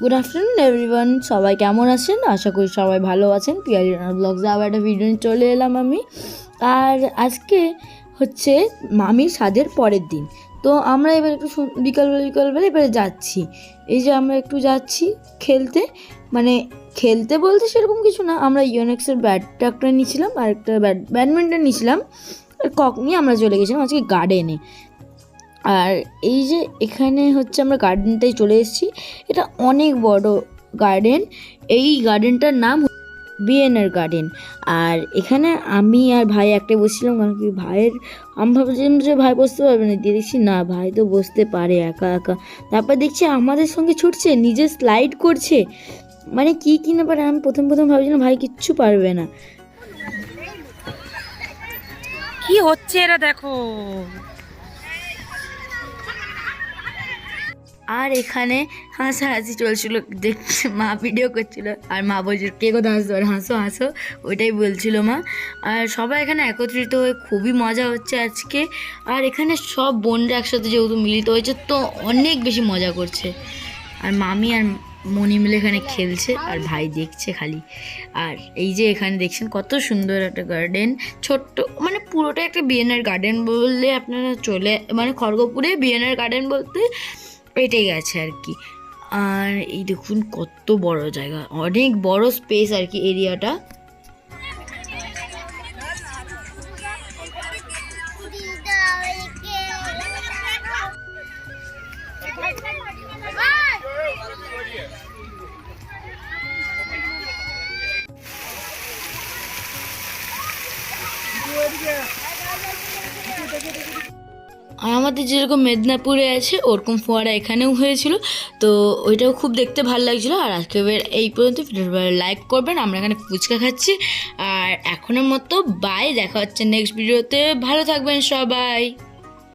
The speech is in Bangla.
গুড আফটারনুন এভরিওয়ান সবাই কেমন আছেন? আশা করি সবাই ভালো আছেন। পিয়ারি রানার ব্লগসে আবার একটা ভিডিও নিয়ে চলে এলাম আমি। আর আজকে হচ্ছে মামির সাজের পরের দিন। তো আমরা এবার একটু বিকালবেলা বিকালবেলা এবারে যাচ্ছি। এই যে আমরা একটু যাচ্ছি খেলতে। মানে খেলতে বলতে সেরকম কিছু না। আমরা ইউনেক্সের ব্যাটটা একটা নিয়েছিলাম আর একটা ব্যাডমিন্টন নিয়েছিলাম। আর কক নিয়ে আমরা চলে গেছিলাম আজকে গার্ডেনে আর এই যে এখানে হচ্ছে আমরা গার্ডেনটাই চলে এসেছি। এটা অনেক বড় গার্ডেন এই গার্ডেনটার নাম বিএনআর গার্ডেন আর এখানে আমি আর ভাই একটা বসছিলাম, কারণ কি ভাইয়ের, আমি ভাবছিলাম যে ভাই বসতে পারবে না। দিয়ে দেখছি, না, ভাই তো বসতে পারে, একা একা। তারপর দেখছি আমাদের সঙ্গে ছুটছে, নিজে স্লাইড করছে। মানে কি কি না পারে, আমি প্রথম প্রথম ভাবছিলাম ভাই কিচ্ছু পারবে না। কি হচ্ছে এরা দেখো? আর এখানে হাসাহাসি চলছিল, দেখছে মা ভিডিও করছিল। আর মা বলছিল, কে কোথাও হাসতে পারে হাসো হাসো। ওইটাই বলছিল মা। আর সবাই এখানে একত্রিত হয়ে খুবই মজা হচ্ছে আজকে। আর এখানে সব বোনরা একসাথে যেহেতু মিলিত হয়েছে, তো অনেক বেশি মজা করছে। আর মামি আর মনি মিলে এখানে খেলছে, আর ভাই দেখছে খালি। আর এই যে এখানে দেখছেন কত সুন্দর একটা গার্ডেন ছোট্ট মানে পুরোটা একটা বিএনআর গার্ডেন বললে আপনারা চলে মানে খড়গপুরে বিএনআর গার্ডেন বলতে এটাই আছে আর কি। আর এই দেখুন কত বড় জায়গা, অনেক বড় স্পেস আর কি এরিয়াটা আমাদের যেরকম মেদিনীপুরে আছে, ওরকম ফোয়ারা এখানেও হয়েছিল। তো ওইটাও খুব দেখতে ভালো লাগছিল। আর আজকে এই পর্যন্ত। ভিডিওটা লাইক করবেন। আমরা এখানে ফুচকা খাচ্ছি। আর এখনের মতো বাই দেখা হচ্ছে নেক্সট ভিডিওতে ভালো থাকবেন সবাই।